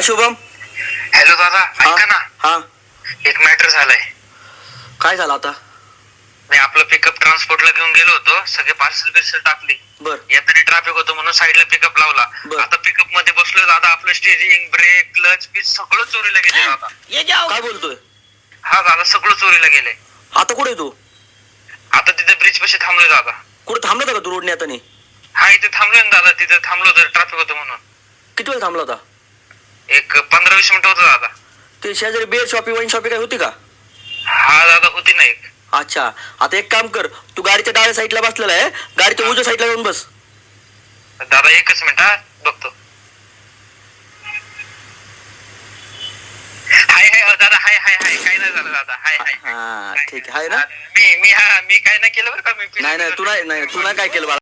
हा शुभम हॅलो दादा हा ऐका ना. हा. एक मॅटर झालाय. काय झालं आता? मी आपलं पिकअप ट्रान्सपोर्टला घेऊन गेलो होतो सगळे पार्सल बिर्सल टाकली. बर. येताना ट्रॅफिक होतं म्हणून साईडला पिकअप लावला. बर. आता पिकअपमध्ये बसलोय दादा आपलं स्टेरिंग ब्रेक क्लच पीस सगळं चोरीला गेले दादा. काय बोलतोय? हा दादा सगळं चोरीला गेले. आता कुठे आहे तू? आता तिथे ब्रिज पाशी थांबलोय दादा. कुठे थांबला होता का तू रोडने आता नाही? हा इथे थांबलोय ना दादा तिथे थांबलो तर ट्रॅफिक होतं म्हणून. किती वेळ थांबला होता? एक पंधरा वीस मिनिटं होतं दादा. ते शेजारी बेर शॉपी वाईन शॉपी काय होती का? हा दादा होती ना एक. अच्छा. आता एक काम कर तू गाडीच्या डाव्या साईडला बसलेला आहे गाडीच्या उजव्या साईडला जाऊन बस. दादा एकच मिनिट हा बघतो. हाय हाय दादा हाय हाय हाय काय नाही झालं दादा हाय हाय. हा ठीक आहे हाय ना? मी मी हा मी काय नाही केलं बरं का मी नाही नाही तू नाही नाही तू नाही काय केलं बाळा.